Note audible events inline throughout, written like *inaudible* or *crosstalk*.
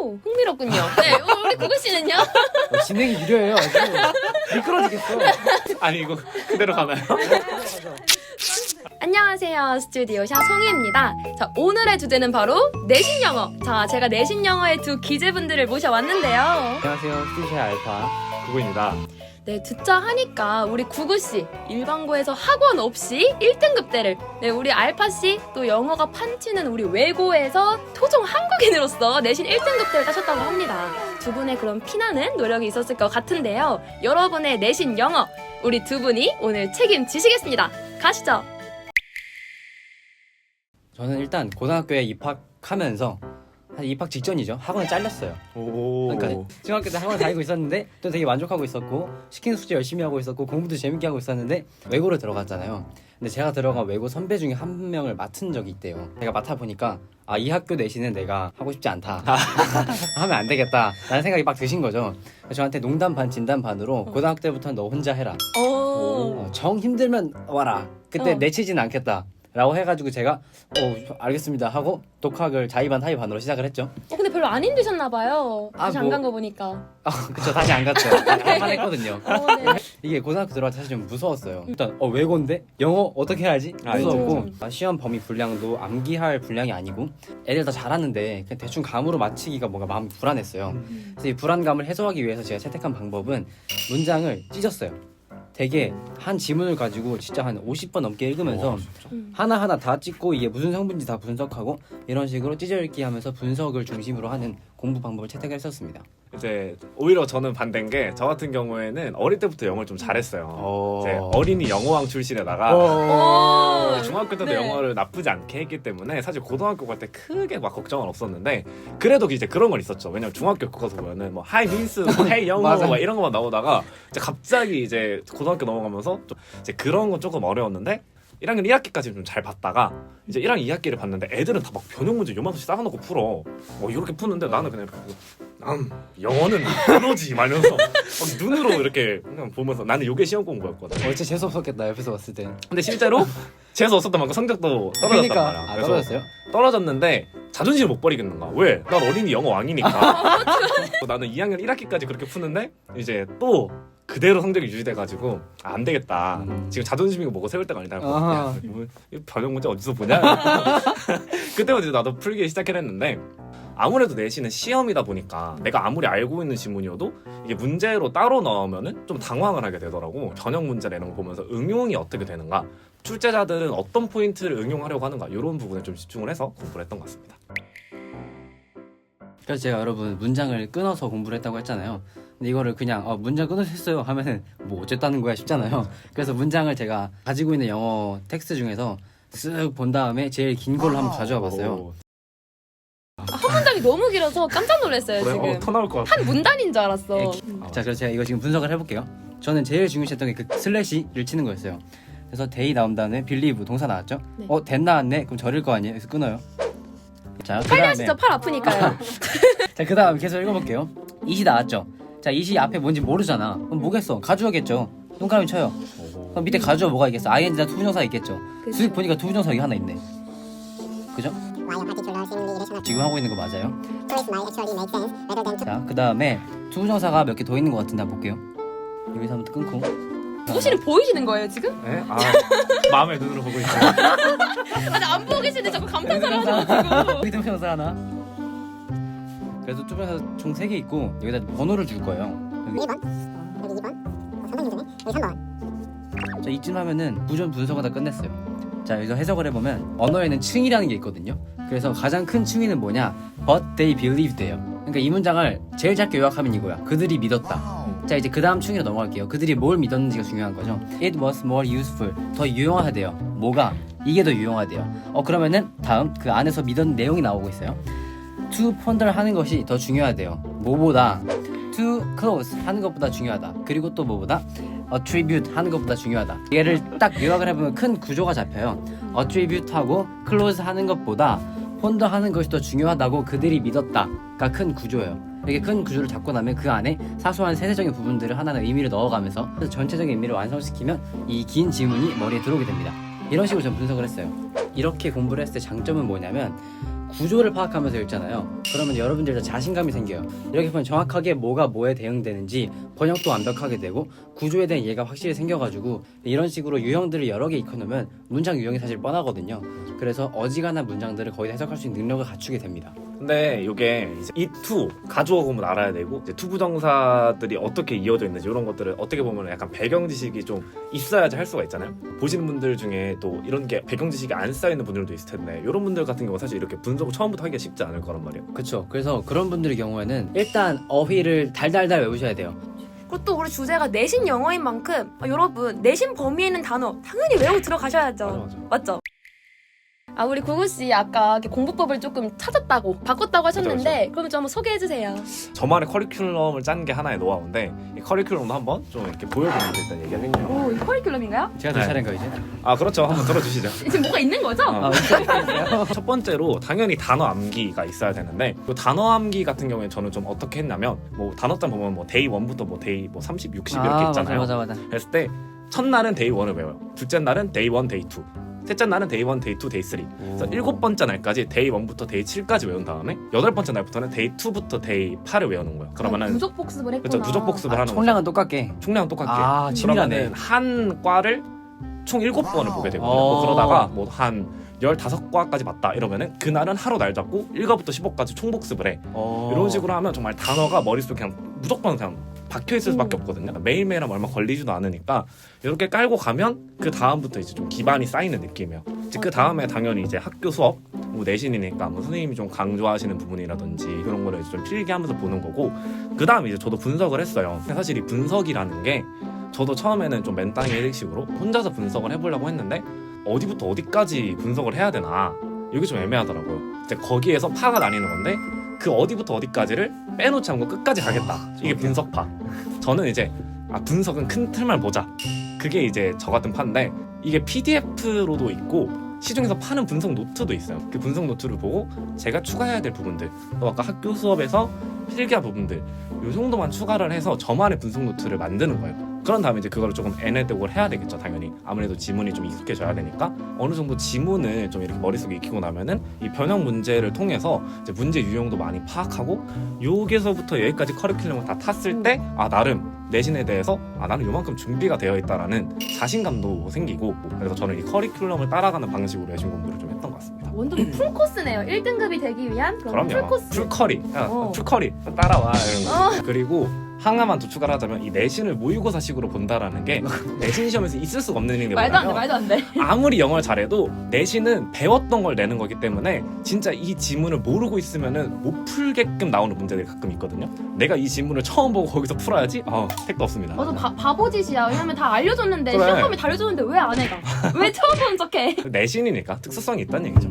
오, 흥미롭군요. 네, 어, 우리 구구 씨는요? 어, 진행이 느려요. 아주 미끄러지겠어. 아니 이거 그대로 가나요? 안녕하세요. 스튜디오 샤 송이입니다. 자, 오늘의 주제는 바로 내신 영어. 자, 제가 내신 영어의 두 기재분들을 모셔왔는데요. 안녕하세요. 스티샤 알파. 그거입니다. 네, 듣자 하니까 우리 구구 씨 일반고에서 학원 없이 1등급대를 네, 우리 알파 씨 또 영어가 판치는 우리 외고에서 토종 한국인으로서 내신 1등급대를 따셨다고 합니다. 두 분의 그런 피나는 노력이 있었을 것 같은데요. 여러분의 내신 영어 우리 두 분이 오늘 책임지시겠습니다. 가시죠. 저는 일단 고등학교에 입학하면서 한 입학 직전이죠. 학원에 잘렸어요. 오. 그러니까 중학교 때 학원 다니고 있었는데 또 되게 만족하고 있었고 시키는 숙제 열심히 하고 있었고 공부도 재밌게 하고 있었는데 외고를 들어갔잖아요. 근데 제가 들어간 외고 선배 중에 한 명을 맡은 적이 있대요. 제가 맡아 보니까 아 이 학교 내신은 내가 하고 싶지 않다. *laughs* 하면 안 되겠다. 라는 생각이 막 드신 거죠. 그래서 저한테 농담 반 진담 반으로 고등학교 때부터 너 혼자 해라. 오. 어, 정 힘들면 와라. 그때 어. 내치진 않겠다. 라고 해가지고 제가 어 알겠습니다 하고 독학을 자의반 타의반으로 시작을 했죠. 어, 근데 별로 안 힘드셨나 봐요. 아, 다시 안 뭐. 간 거 보니까. 아 그쵸 다시 안 갔죠. *laughs* 한번 했거든요. 어, 네. 이게 고등학교 들어갈 때 사실 좀 무서웠어요. 일단 어 외고인데 영어 어떻게 해야지 아, 무서웠고. 아, 시험 범위 분량도 암기할 분량이 아니고 애들 다 잘하는데 그냥 대충 감으로 맞히기가 뭔가 마음이 불안했어요. 그래서 이 불안감을 해소하기 위해서 제가 채택한 방법은 문장을 찢었어요. 되게 한 지문을 가지고 진짜 한 50번 넘게 읽으면서. 음. 하나하나 다 찍고 이게 무슨 성분인지 다 분석하고 이런 식으로 찢어 읽기 하면서 분석을 중심으로 하는 공부 방법을 채택을 했었습니다. 이제 오히려 저는 반대인 게 저 같은 경우에는 어릴 때부터 영어를 좀 잘했어요. 어... 이제 어린이 영어왕 출신에다가 오. 네, 중학교 때도 네. 영어를 나쁘지 않게 했기 때문에 사실 고등학교 갈 때 크게 막 걱정은 없었는데 그래도 이제 그런 건 있었죠. 왜냐면 중학교 교과서 보면은 뭐 하이 민스, 뭐 헤이 영어 맞아. 막 이런 것만 나오다가 이제 갑자기 이제 고등학교 넘어가면서 좀 이제 그런 건 조금 어려웠는데 1학년 1학기까지 좀 잘 봤다가 이제 1학년 2학기를 봤는데 애들은 다 막 변형 문제 요만큼씩 쌓아놓고 풀어. 어 이렇게 푸는데 나는 그냥 이렇게 난 영어는 그러지 말면서 막 눈으로 이렇게 그냥 보면서 나는 요게 시험 공부였거든. 어, 진짜 재수 없었겠다 옆에서 봤을 때. 근데 실제로 재수 없었던 만큼 성적도 떨어졌단 그러니까 말이야. 아, 그래서 떨어졌어요? 떨어졌는데 자존심을 못 버리겠는 거야. 왜? 난 어린이 영어 왕이니까. *laughs* 나는 2학년 1학기까지 그렇게 푸는데 이제 또 그대로 성적이 유지돼가지고 아, 안 되겠다. 음. 지금 자존심이고 뭐고 세울 때가 아니다. 아하. 야, 뭐, 이 변형 문제 어디서 보냐? *laughs* 그때부터 이제 나도 풀기 시작을 했는데 아무래도 내신은 시험이다 보니까 내가 아무리 알고 있는 지문이어도 이게 문제로 따로 나오면은 좀 당황을 하게 되더라고. 전형 문제 내는 거 보면서 응용이 어떻게 되는가, 출제자들은 어떤 포인트를 응용하려고 하는가 이런 부분에 좀 집중을 해서 공부를 했던 것 같습니다. 그래서 제가 여러분 문장을 끊어서 공부를 했다고 했잖아요. 근데 이거를 그냥 어, 문장 끊어서 했어요 하면은 뭐 어쨌다는 거야 싶잖아요. 그래서 문장을 제가 가지고 있는 영어 텍스트 중에서 쓱 본 다음에 제일 긴 걸로 한번 가져와 봤어요. 문장이 너무 길어서 깜짝 놀랐어요, 그래, 지금. 어, 터 나올 것 같아. 한 문단인 줄 알았어. 예, 음. 자, 그래서 제가 이거 지금 분석을 해볼게요. 저는 제일 중요시했던 게 그 슬래시를 치는 거였어요. 그래서 데이 나온 다음에 빌리브 동사 나왔죠? 네. 어, 된 나왔네? 그럼 절일 거 아니에요? 그래서 끊어요. 자, 그 빨리 다음에 하시죠, 팔 아프니까요. *laughs* 자, 그 다음 계속 읽어볼게요. 이시 나왔죠? 자, 이시 앞에 뭔지 모르잖아. 그럼 뭐겠어? 가주어겠죠? 동그라미 쳐요. 그럼 밑에 가주어 뭐가 있겠어? ing나 투부정사 있겠죠? 그쵸. 수익 보니까 투부정사 여기 하나 있네. 그죠? 지금 하고 있는 거 맞아요. to 자, 그 다음에 투부정사가 몇 개 더 있는 것 같은데 한번 볼게요. 여기서 한번 끊고. 씨는 보이시는 거예요, 지금? 네? 아, *laughs* 마음의 눈으로 보고 있어요. *laughs* 아니, 안 보고 계시는데 자꾸 감탄사를 하셔가지고. 투부정사 하나. 그래서 투부정사 총 3개 있고 여기다 번호를 줄 거예요. 여기 1번 여기 2번 어, 상당히 힘드네 여기 3번 자 이쯤 하면은 부전 분석을 다 끝냈어요. 자 여기서 해석을 해보면 언어에는 층이라는 게 있거든요. 그래서 가장 큰 층위는 뭐냐? But they believed예요. 그러니까 이 문장을 제일 짧게 요약하면 이거야. 그들이 믿었다. 자 이제 그 다음 층위로 넘어갈게요. 그들이 뭘 믿었는지가 중요한 거죠. It was more useful. 더 유용하대요. 뭐가? 이게 더 유용하대요. 어 그러면은 다음 그 안에서 믿었는 내용이 나오고 있어요. To ponder 하는 것이 더 중요하대요. 뭐보다 to close 하는 것보다 중요하다. 그리고 또 뭐보다 attribute 하는 것보다 중요하다. 얘를 딱 요약을 해보면 큰 구조가 잡혀요. attribute하고 close 하는 것보다 ponder 하는 것이 더 중요하다고 그들이 믿었다가 큰 구조예요. 이렇게 큰 구조를 잡고 나면 그 안에 사소한 세세적인 부분들을 하나하나 의미를 넣어가면서 전체적인 의미를 완성시키면 이 긴 지문이 머리에 들어오게 됩니다. 이런 식으로 전 분석을 했어요. 이렇게 공부를 했을 때 장점은 뭐냐면 구조를 파악하면서 읽잖아요. 그러면 여러분들도 자신감이 생겨요. 이렇게 보면 정확하게 뭐가 뭐에 대응되는지 번역도 완벽하게 되고 구조에 대한 이해가 확실히 생겨가지고 이런 식으로 유형들을 여러 개 익혀놓으면 문장 유형이 사실 뻔하거든요. 그래서 어지간한 문장들을 거의 다 해석할 수 있는 능력을 갖추게 됩니다. 근데 이게 이투 가주어 구문 알아야 되고 이제 투부정사들이 어떻게 이어져 있는지 이런 것들을 어떻게 보면 약간 배경 지식이 좀 있어야지 할 수가 있잖아요. 보시는 분들 중에 또 이런 게 배경 지식이 안 쌓여 있는 분들도 있을 텐데 이런 분들 같은 경우 사실 이렇게 분석을 처음부터 하기가 쉽지 않을 거란 말이에요. 그쵸. 그래서 그런 분들의 경우에는 일단 어휘를 달달달 외우셔야 돼요. 그리고 또 우리 주제가 내신 영어인 만큼 아, 여러분 내신 범위에 있는 단어 당연히 외우고 들어가셔야죠. 맞아, 맞아. 맞죠? 아 우리 구구 씨 아까 이렇게 공부법을 조금 찾았다고 바꿨다고 하셨는데 그럼 좀 한번 소개해 주세요. 저만의 커리큘럼을 짠 게 하나의 노하우인데 이 커리큘럼도 한번 좀 이렇게 보여보면서 일단 얘기하겠네요. 오, 이 커리큘럼인가요? 제가 될 네. 차례인가 이제? 아 그렇죠. 한번 들어주시죠. *laughs* 지금 뭐가 있는 거죠? 어. 아, 있어요? *laughs* 첫 번째로 당연히 단어 암기가 있어야 되는데 그 단어 암기 같은 경우에 저는 좀 어떻게 했냐면 뭐 단어장 보면 뭐 데이 1부터 뭐 데이 뭐 30, 60 이렇게 아, 있잖아요. 맞아, 맞아, 맞아. 그랬을 때 첫날은 데이 1을 외워요. 둘째 날은 데이 1, 데이 2. 셋째 날은 데이 1, 데이 2, 데이 3. 그래서 일곱 번째 날까지 데이 1부터 데이 7까지 외운 다음에 여덟 번째 날부터는 데이 2부터 데이 8을 외우는 거예요. 그러면은 누적 복습을 했구나. 그렇죠. 누적 복습을 아, 하는 거죠. 총량은 똑같게. 총량 똑같게. 아, 치밀하네. 그러면은 한 과를 총 일곱 번을 보게 되거든요. 어. 뭐 그러다가 뭐 한 15과까지 봤다 이러면은 그날은 하루 날 잡고 1과부터 15까지 총복습을 해. 어. 이런 식으로 하면 정말 단어가 머릿속에 그냥 무조건 그냥 박혀 있을 수밖에 음. 없거든요. 그러니까 매일매일 하면 얼마 걸리지도 않으니까 이렇게 깔고 가면 그 다음부터 이제 좀 기반이 쌓이는 느낌이에요. 이제 그 다음에 당연히 이제 학교 수업 뭐 내신이니까 뭐 선생님이 좀 강조하시는 부분이라든지 그런 거를 이제 좀 필기하면서 보는 거고 그 다음에 이제 저도 분석을 했어요. 사실 이 분석이라는 게 저도 처음에는 좀 맨땅에 해식식으로 혼자서 분석을 해보려고 했는데 어디부터 어디까지 분석을 해야 되나 이게 좀 애매하더라고요. 이제 거기에서 파가 나뉘는 건데 그 어디부터 어디까지를 빼놓지 않고 끝까지 가겠다. 이게 분석파. 저는 이제 아 분석은 큰 틀만 보자. 그게 이제 저 같은 파인데 이게 PDF로도 있고 시중에서 파는 분석 노트도 있어요. 그 분석 노트를 보고 제가 추가해야 될 부분들, 또 아까 학교 수업에서 필기한 부분들, 요 정도만 추가를 해서 저만의 분석 노트를 만드는 거예요. 그런 다음에 이제 그걸 조금 애네득을 해야 되겠죠, 당연히. 아무래도 지문이 좀 익숙해져야 되니까 어느 정도 지문을 좀 이렇게 머릿속에 익히고 나면은 이 변형 문제를 통해서 이제 문제 유형도 많이 파악하고 여기서부터 여기까지 커리큘럼을 다 탔을 때 아 나름 내신에 대해서 아 나는 요만큼 준비가 되어 있다라는 자신감도 생기고 그래서 저는 이 커리큘럼을 따라가는 방식으로 내신 공부를 좀 했던 것 같습니다. 완전 풀 코스네요. 1등급이 되기 위한 그런 풀 그럼요. 코스. 풀커리. 야, 어. 풀커리. 따라와. 이런 거. 그리고 하나만 더 추가를 하자면 이 내신을 모의고사식으로 본다라는 게 내신 시험에서 있을 수가 없는 일인데 말도 안 돼, 말도 안 돼. 아무리 영어를 잘해도 내신은 배웠던 걸 내는 거기 때문에 진짜 이 지문을 모르고 있으면은 못 풀게끔 나오는 문제들이 가끔 있거든요. 내가 이 지문을 처음 보고 거기서 풀어야지. 어, 택도 없습니다. 맞아, 바, 바보짓이야. 왜냐면 다 알려줬는데, 그래. 시험범위 다 알려줬는데 왜 안 해가? 왜 처음 본 척해? *laughs* 내신이니까 특수성이 있다는 얘기죠.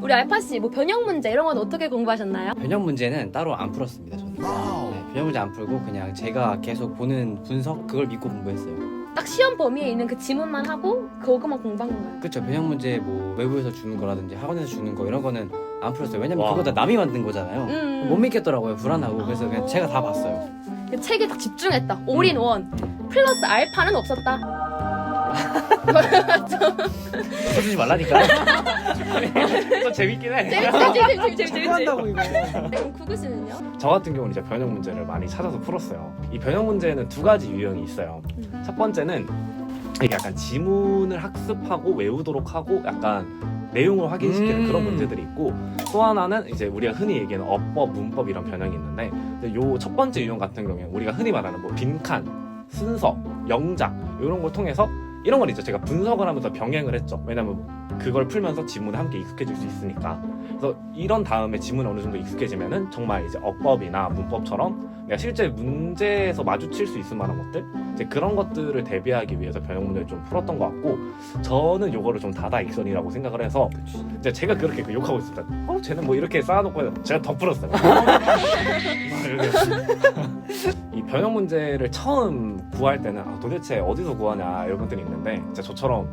음. 우리 알파 씨, 뭐 변형 문제 이런 건 어떻게 공부하셨나요? 변형 문제는 따로 안 풀었습니다, 저는. 네, 변형 문제 안 풀고 그냥 제가 계속 보는 분석 그걸 믿고 공부했어요. 딱 시험 범위에 있는 그 지문만 하고 그거만 공부한 건가요? 그렇죠. 변형 문제 뭐 외부에서 주는 거라든지 학원에서 주는 거 이런 거는 안 풀었어요. 왜냐면 와. 그거 다 남이 만든 거잖아요. 음. 못 믿겠더라고요. 불안하고. 그래서 그냥 제가 다 봤어요. 그 책에 딱 집중했다. 올인원. 플러스 알파는 없었다. 써주지 말라니까. 또 재밌긴 해. 재밌지, 재밌지, 재밌지, 재밌지. 한다고 이거. 네, 그럼 구구 씨는요? 저 같은 경우는 이제 변형 문제를 많이 찾아서 풀었어요. 이 변형 문제는 두 가지 유형이 있어요. 음. 첫 번째는 이게 약간 지문을 학습하고 외우도록 하고 약간 내용을 확인시키는 음. 그런 문제들이 있고 또 하나는 이제 우리가 흔히 얘기하는 어법, 문법 이런 변형이 있는데 요 첫 번째 유형 같은 경우에 우리가 흔히 말하는 뭐 빈칸, 순서, 영작 이런 걸 통해서 이런 걸 이제 제가 분석을 하면서 병행을 했죠. 왜냐면 그걸 풀면서 지문에 함께 익숙해질 수 있으니까. 그래서 이런 다음에 지문이 어느 정도 익숙해지면은 정말 이제 어법이나 문법처럼 내가 실제 문제에서 마주칠 수 있을 만한 것들 이제 그런 것들을 대비하기 위해서 변형 문제를 좀 풀었던 것 같고 저는 요거를 좀 다다익선이라고 생각을 해서 이제 제가 그렇게 그 욕하고 때 어, 쟤는 뭐 이렇게 쌓아놓고 제가 더 풀었어요. *laughs* 이 변형 문제를 처음 구할 때는 아, 도대체 어디서 구하냐 이런 것들이 있는데 진짜 저처럼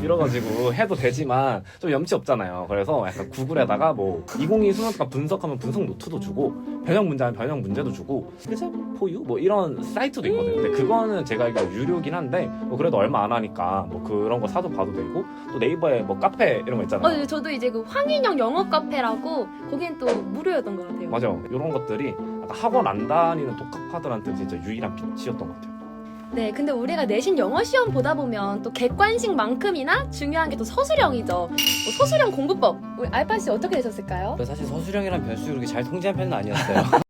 밀어가지고 *laughs* 해도 되지만 좀 염치 없잖아요. 그래서 약간 구글에다가 뭐 2022 수능과 분석하면 분석 노트도 주고 변형 문제 하면 변형 문제도 주고 그죠? 포유 뭐 이런 사이트도 있거든요. 근데 그거 그거는 제가 알기로 유료긴 한데 뭐 그래도 얼마 안 하니까 뭐 그런 거 사서 봐도 되고 또 네이버에 뭐 카페 이런 거 있잖아요. 어, 저도 이제 그 황인영 영어 카페라고 거긴 또 무료였던 것 같아요. 맞아. 이런 것들이 학원 안 다니는 독학파들한테 진짜 유일한 빛이었던 것 같아요. 네, 근데 우리가 내신 영어 시험 보다 보면 또 객관식만큼이나 중요한 게 또 서술형이죠. 뭐 서술형 공부법. 우리 알파 씨 어떻게 되셨을까요? 저 사실 서술형이랑 변수 그렇게 잘 통제한 편은 아니었어요. *laughs*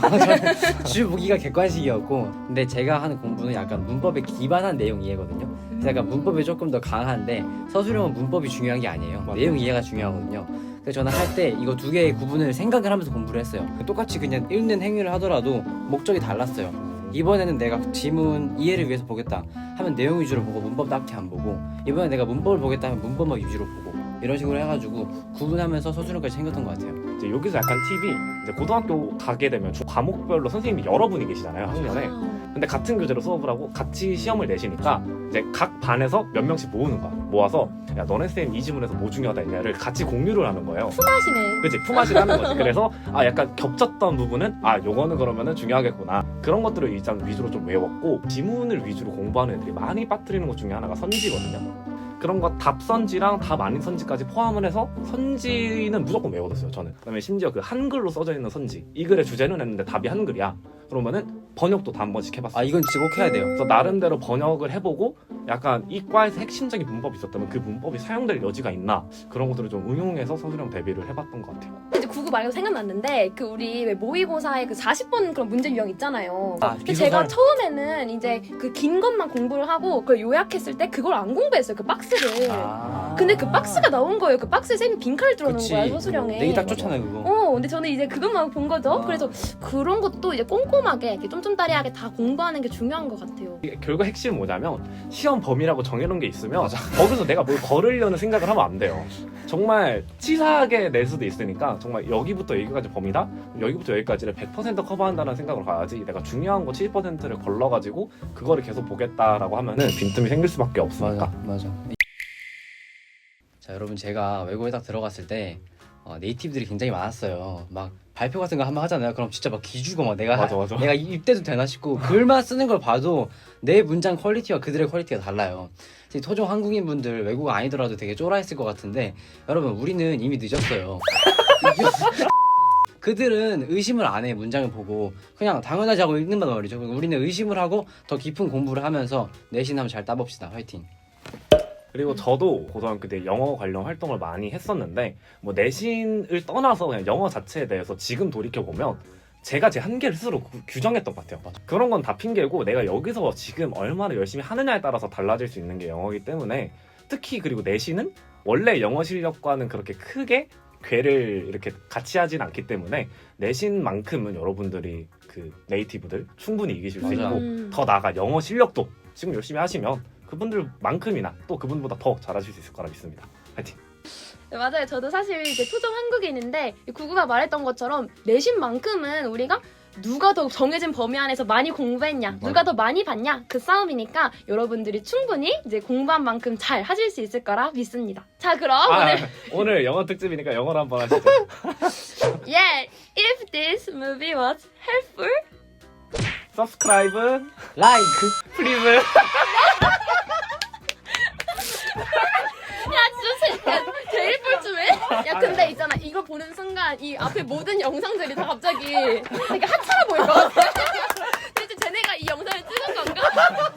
저는 주 무기가 객관식이었고 근데 제가 하는 공부는 약간 문법에 기반한 내용 이해거든요. 약간 문법이 조금 더 강한데 서술형은 문법이 중요한 게 아니에요. 맞아요. 내용 이해가 중요하거든요. 그래서 저는 할 때 이거 두 개의 구분을 생각을 하면서 공부를 했어요. 똑같이 그냥 읽는 행위를 하더라도 목적이 달랐어요. 이번에는 내가 지문 이해를 위해서 보겠다 하면 내용 위주로 보고 문법 딱히 안 보고 이번에 내가 문법을 보겠다 하면 문법만 위주로 보고 이런 식으로 해가지고 구분하면서 서술형까지 챙겼던 것 같아요. 이제 여기서 약간 팁이 이제 고등학교 가게 되면 주 과목별로 선생님이 여러 분이 계시잖아요 학년에. 아, 근데 같은 교재로 수업을 하고 같이 시험을 내시니까 이제 각 반에서 몇 명씩 모으는 거야. 모아서 야 너네 쌤 이 지문에서 뭐 중요하다 했냐를 같이 공유를 하는 거예요. 품앗이네. 그치 품앗이를 하는 거지. *laughs* 그래서 아 약간 겹쳤던 부분은 아 요거는 그러면은 중요하겠구나. 그런 것들을 일단 위주로 좀 외웠고 지문을 위주로 공부하는 애들이 많이 빠뜨리는 것 중에 하나가 선지거든요. 그런 거 답선지랑 답 아닌 선지까지 포함을 해서 선지는 무조건 외워뒀어요 저는. 그다음에 심지어 그 한글로 써져 있는 선지. 이 글의 주제는 했는데 답이 한글이야 그러면은 번역도 다 한 번씩 해봤어요 아 이건 진짜 꼭 해야 돼요. 그래서 나름대로 번역을 해보고 약간 이 과에서 핵심적인 문법이 있었다면 그 문법이 사용될 여지가 있나 그런 것들을 좀 응용해서 서술형 대비를 해봤던 것 같아요 이제 구구 말고 생각났는데 그 우리 왜 모의고사에 그 40번 그런 문제 유형 있잖아요. 아, 근데 비소설. 제가 처음에는 이제 그 긴 것만 공부를 하고 그걸 요약했을 때 그걸 안 공부했어요. 그 박스를. 아. 근데 그 박스가 나온 거예요. 그 박스에 쌤이 빈칸을 뚫어놓은 그치. 거야 서술형에. 내기 딱 좋잖아요 그거. 어, 근데 저는 이제 그것만 본 거죠. 아. 그래서 그런 것도 이제 꼼꼼 하게 이렇게 쫌쫌따리하게 다 공부하는 게 중요한 것 같아요. 이게 결국 핵심은 뭐냐면 시험 범위라고 정해놓은 게 있으면 거기서 내가 뭘 걸으려는 생각을 하면 안 돼요 정말 치사하게 낼 수도 있으니까 정말 여기부터 여기까지 범위다 여기부터 여기까지를 100% 커버한다는 생각으로 가야지 내가 중요한 거 70%를 걸러가지고 그거를 계속 보겠다라고 하면은 빈틈이 생길 수밖에 없으니까 맞아 맞아. 자 여러분 제가 외국에 딱 들어갔을 때 어, 네이티브들이 굉장히 많았어요. 막 발표 같은 거 한번 하잖아요. 그럼 진짜 막 기주고 막 내가 맞아 맞아 내가 입대도 되나 싶고 글만 쓰는 걸 봐도 내 문장 퀄리티와 그들의 퀄리티가 달라요. 이제 토종 한국인 분들 외국어 아니더라도 되게 쫄아했을 것 같은데 여러분 우리는 이미 늦었어요. *laughs* 그들은 의심을 안 해 문장을 보고 그냥 당연하지 하고 읽는단 말이죠. 우리는 의심을 하고 더 깊은 공부를 하면서 내신 한번 잘 따봅시다. 화이팅. 그리고 저도 고등학교 때 영어 관련 활동을 많이 했었는데 뭐 내신을 떠나서 그냥 영어 자체에 대해서 지금 돌이켜 보면 제가 제 한계를 스스로 구- 규정했던 것 같아요. 그런 건 다 핑계고 내가 여기서 지금 얼마나 열심히 하느냐에 따라서 달라질 수 있는 게 영어이기 때문에 특히 그리고 내신은 원래 영어 실력과는 그렇게 크게 괴를 이렇게 같이 하진 않기 때문에 내신만큼은 여러분들이 그 네이티브들 충분히 이기실 수 맞아. 있고 음. 더 나아가 영어 실력도 지금 열심히 하시면 그분들만큼이나 또 그분보다 더 잘하실 수 있을 거라 믿습니다. 파이팅! 네, 맞아요. 저도 사실 이제 토종 한국인인데 이 구구가 말했던 것처럼 내신만큼은 우리가 누가 더 정해진 범위 안에서 많이 공부했냐, 누가 더 많이 봤냐 그 싸움이니까 여러분들이 충분히 이제 공부한 만큼 잘 하실 수 있을 거라 믿습니다. 자 그럼 아, 오늘 *laughs* 오늘 영어 특집이니까 영어로 한번 하시죠. *laughs* yeah, if this movie was helpful, Subscribe, 라이크. please. *laughs* 야 근데 있잖아 이걸 보는 순간 이 앞에 모든 영상들이 다 갑자기 되게 하찮아 보일 것 같아. *laughs* 대체 쟤네가 이 영상을 찍은 건가?